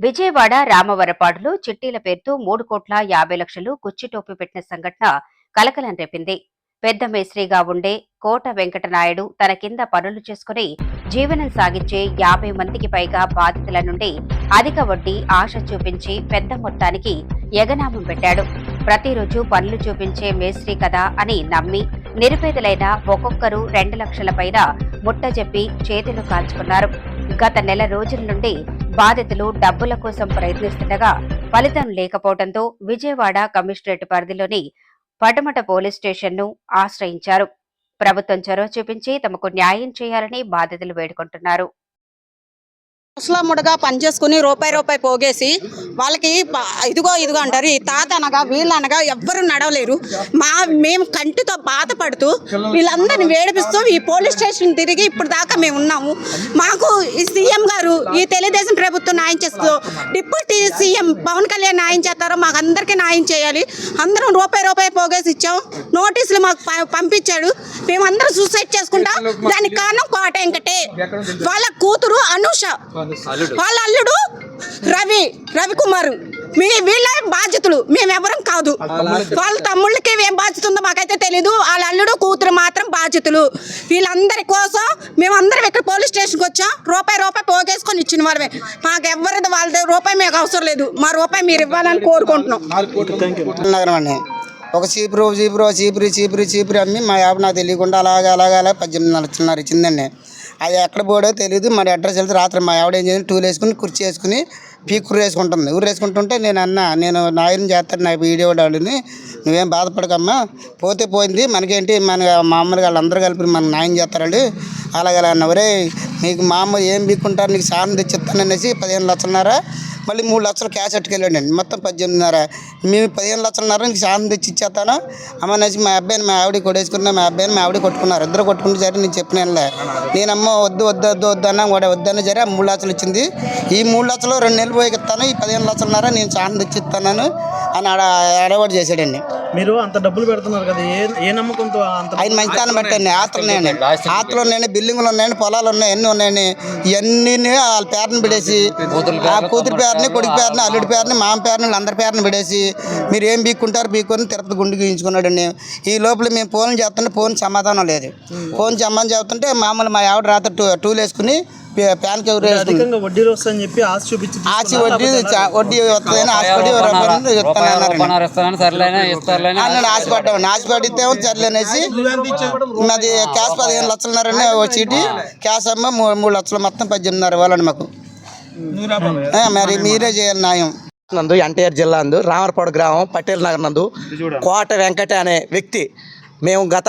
విజయవాడ రామవరపాడులో చిట్టీల పేరుతో మూడు కోట్ల యాభై లక్షలు కుచ్చిటోపి పెట్టిన సంఘటన కలకలం రేపింది. పెద్ద మేస్త్రిగా ఉండే కోట వెంకటనాయుడు తన కింద పనులు చేసుకుని జీవనం సాగించే యాభై మందికి పైగా బాధితుల నుండి అధిక వడ్డీ ఆశ చూపించి పెద్ద మొత్తానికి ఎగనామం పెట్టాడు. ప్రతిరోజు పనులు చూపించే మేస్త్రి కదా అని నమ్మి నిరుపేదలైన ఒక్కొక్కరు రెండు లక్షల పైన ముట్టజెప్పి చేతులు కాల్చుకున్నారు. గత నెల రోజుల నుండి బాధితులు డబ్బుల కోసం ప్రయత్నిస్తుండగా ఫలితం లేకపోవడంతో విజయవాడ కమిషనరేట్ పరిధిలోని పటమట పోలీస్ స్టేషన్ను ఆశ్రయించారు. ప్రభుత్వం చొరవ చూపించి తమకు న్యాయం చేయాలని బాధితులు వేడుకుంటున్నారు. ముసలమ్ముడుగా పనిచేసుకుని రూపాయి రూపాయి పోగేసి వాళ్ళకి ఇదిగో ఇదిగో అంటారు. ఈ తాత అనగా వీళ్ళు అనగా ఎవ్వరు నడవలేరు. మా మేము కంటితో బాధపడుతూ వీళ్ళందరిని వేడిపిస్తూ ఈ పోలీస్ స్టేషన్ తిరిగి ఇప్పుడు దాకా మేము ఉన్నాము. మాకు ఈ సీఎం గారు ఈ తెలుగుదేశం ప్రభుత్వం న్యాయం చేస్తూ డిప్యూటీ సీఎం పవన్ కళ్యాణ్ న్యాయం చేస్తారో మాకు అందరికీ న్యాయం చేయాలి. అందరం రూపాయి రూపాయి పోగేసి ఇచ్చాం. నోటీసులు మాకు ప- పంపించాడు. మేమందరం సూసైడ్ చేసుకుంటాం. దానికి కారణం కోట వెంకటే. వాళ్ళ కూతురు అనూష. వాళ్ళ అల్లుడు రవి రవికుమార్ మీ వీళ్ళ బాధ్యతలు మేమెవరం కాదు. వాళ్ళ తమ్ముళ్ళకి. ఏం బాధ్యత ఉందో మాకైతే తెలీదు. వాళ్ళ అల్లుడు కూతురు మాత్రం బాధ్యతలు. వీళ్ళందరి కోసం మేమందరం ఇక్కడ పోలీస్ స్టేషన్కి వచ్చాం. రూపాయి రూపాయి పోగేసుకొని ఇచ్చిన వాళ్ళమే. మాకు ఎవరిది వాళ్ళ రూపాయి మాకు అవసరం లేదు. మా రూపాయి మీరు ఇవ్వాలని కోరుకుంటున్నాం. ఒక చీపురు చీపురు చీపురి చీపురి చీపురి అమ్మి మా యాప్ నాకు తెలియకుండా అలాగే అలాగే అలా పద్దెనిమిది నలభై ఇచ్చిందండి. అది ఎక్కడ పోడో తెలియదు మరి అడ్రస్ వెళ్తే రాత్రి మా ఆవిడ ఏం చేసింది? టూల్ వేసుకుని కుర్చీ వేసుకుని పీ ఊరు వేసుకుంటుంది. ఊరు వేసుకుంటుంటే నేను అన్న నేను నాయన చేస్తాను నా వీడియో వాడిని నువ్వేం బాధపడకమ్మా. పోతే పోయింది. మనకేంటి? మన మామూలుగా వాళ్ళందరూ కలిపి మన నాయన చేస్తారండి. అలాగే అలా అన్న ఒరే మీకు మా అమ్మ ఏం బీక్కుంటారు నీకు సాయం తెచ్చిస్తాను అనేసి పదిహేను లక్షలున్నారా మళ్ళీ మూడు లక్షలు క్యాష్ అట్టుకెళ్ళండి మొత్తం పద్దెనిమిదిన్నర. మేము పదిహేను లక్షలున్నర నీకు శాంతం తెచ్చి ఇచ్చేస్తాను అమ్మ మా అబ్బాయిని మా ఆవిడ కొడేసుకున్నా మా అబ్బాయిని మా ఆవిడ కొట్టుకున్నారు. ఇద్దరు కొట్టుకుంటే సరే నేను చెప్పిన వెళ్ళే వద్దు వద్దు వద్దు వద్దు అన్నా కూడా వద్దన్న సరే ఆ మూడు లక్షలు ఇచ్చింది. ఈ మూడు లక్షలు రెండు నెలలు పోయి ఇస్తాను ఈ పదిహేను లక్షలున్నర నేను సాయం తెచ్చి ఇస్తాను అని ఆడ ఆడవాడు చేశాడండి. మీరు అంత డబ్బులు పెడుతున్నారు కదా ఏ ఏ నమ్మకంతో అంత ఆయన మంచితనం పెట్టండి ఆత్రలు ఉన్నాయండి. ఆత్రలు ఉన్నాయండి బిల్డింగ్లు ఉన్నాయండి పొలాలు ఉన్నాయి అన్నీ ఉన్నాయండి. ఇవన్నీ వాళ్ళ పేరుని పెడేసి ఆ కూతురు పేరుని కొడుకు పేరుని అల్లుడి పేరుని మామ పేరుని వీళ్ళందరి పేరుని పెడేసి మీరు ఏం బీక్కుంటారు బీక్కొని తిరుపతి గుండు గీయించుకున్నాడండి ఈ లోపల మేము ఫోన్ చేస్తుంటే ఫోన్ సమాధానం లేదు. ఫోన్ సమాధానం చెప్తుంటే మామూలు మా ఆవిడ రాత్రి టూ టూలు వేసుకుని ప్యాన్కి ఎవరు వేసుకుని అధికంగా వడ్డీలు వస్తాయని చెప్పి ఆశ చూపించి ఆచి వడ్డీ వడ్డీ వస్తుందని ఆశపడి అన్నాడు ఆశపడ్డామండి ఆశపడితే చర్లేనేసి మాది క్యాష్ పదిహేను లక్షలున్నారని చీటి. క్యాష్ అమ్మ మూడు లక్షలు మొత్తం పద్దెనిమిదిన్నర ఇవ్వాలండి మాకు. ఆ, మరి మీరే చేయాలి న్యాయం. నందు ఎన్టీఆర్ జిల్లా నందు రామరపాడు గ్రామం పటేల్ నగర్ నందు కోట వెంకట అనే వ్యక్తి మేము గత